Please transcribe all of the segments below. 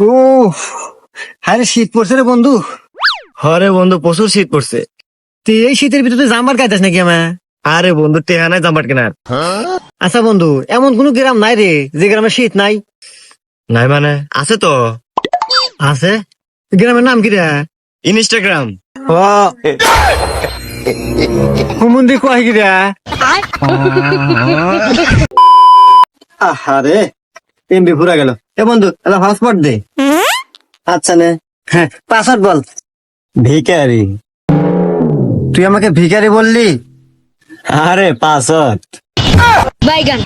ও আরে শীত পড়ছে রে বন্ধু। হরে বন্ধু প্রচুর শীত পড়ছে। তুই এই শীতের ভিতরে তুই জাম্বার খাইতাস নাকি আমার আরে বন্ধু টেহা নাই জামাট কেনার। আচ্ছা বন্ধু এমন কোন গ্রাম নাই রে যে গ্রামে শীত নাই। নাই মানে? আছে তো। আছে? গ্রামের নাম কি রে? ইনস্টাগ্রাম। ও। হুমুন্দি কয় কি রে? আহারে এমবি পুরা গেল। এ বন্ধু এটা হটস্পট দে। আচ্ছা নে। হ্যাঁ। পাসওয়ার্ড বল। ভিকারি তুই আমাকে ভিখারি বললি? আরে পাসওয়ার্ড। বাইগান।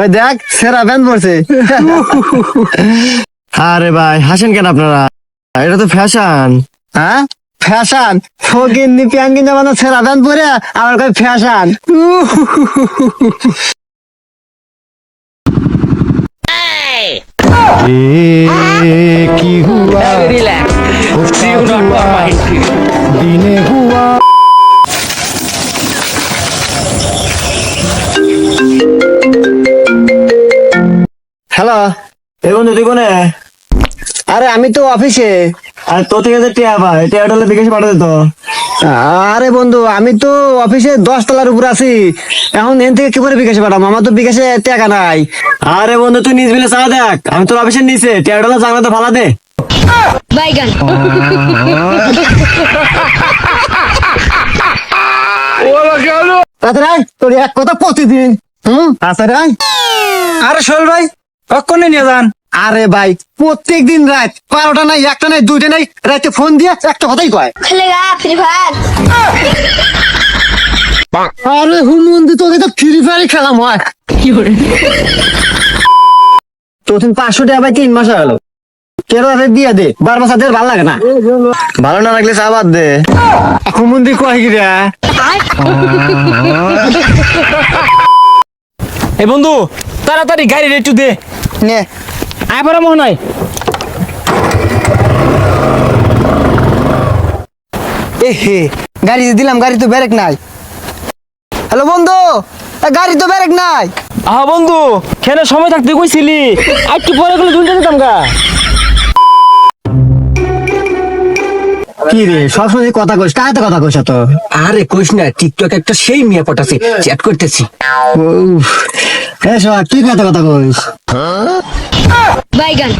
ওই দেখ সেরা ব্যান্ড পড়ছে আরে ভাই হাসেন কেন আপনারা? এটা তো ফ্যাশন হ্যাঁ? ফ্যাশন। ফকিন নি প্যাঙ্গিন জামানো সেরা ব্যান্ড পরে আমার কই ফ্যাশন। কি হুয়া দিনে হুয়া হ্যালো এ বন্ধু তুই কোনে? আরে আমি তো অফিসে। আর তোর থেকে যে টেহাটা হলে বিকাশে পাঠাতে তো আরে বন্ধু আমি তো অফিসে দশ তলার উপর আছি। এখন এন থেকে কি করে বিকাশে পাঠাবো? আমার তো বিকাশে টাকা নাই। আরে বন্ধু তুই নিজ মিলে চা দেখ। আমি তোর অফিসের নিচে। টেহাটা চাংলা তো ফালা দে। বাইগান। তাতে রাই তোর এক কথা প্রতিদিন। হুম? আচ্ছা রাই আরে শোল ভাই কখনই নিয়ে যান? আরে ভাই প্রত্যেক দিন রাত বারোটা নাই একটা নাই দুইটা নাই রাতে ফোন দিয়ে একটা কথাই কয়। খেলেগা ফ্রি ফায়ার আরে হুমন্দি তোকে তো ফ্রি ফায়ার খেলাম হয়। তো তুমি পাঁচশো টাকা ভাই তিন মাস হলো তেরো হাজার দিয়ে দে বার মাস হাজার ভালো লাগে না। ভালো না লাগলে চা বাদ দে। হুমন্দি কয় কি রে? এই বন্ধু তাড়াতাড়ি গাড়ি একটু দে। নে। আয় পড়া মনে হয়। এ হে গাড়ি দিলাম গাড়ি তো ব্যারেক নাই। হ্যালো বন্ধু গাড়ি তো ব্যারেক নাই। আহা বন্ধু খেলে সময় থাকতে কইছিলি আর একটু পরে গেলে দুলতে দিতাম গা। কি রে সবসময় কথা কইস কাহাতে কথা কইস তো আরে কইস না টিকটক একটা সেই মিয়া পটাছে চ্যাট করতেছি। এ সোহাগ তুই কাহাতে কথা কইস? বাইগান।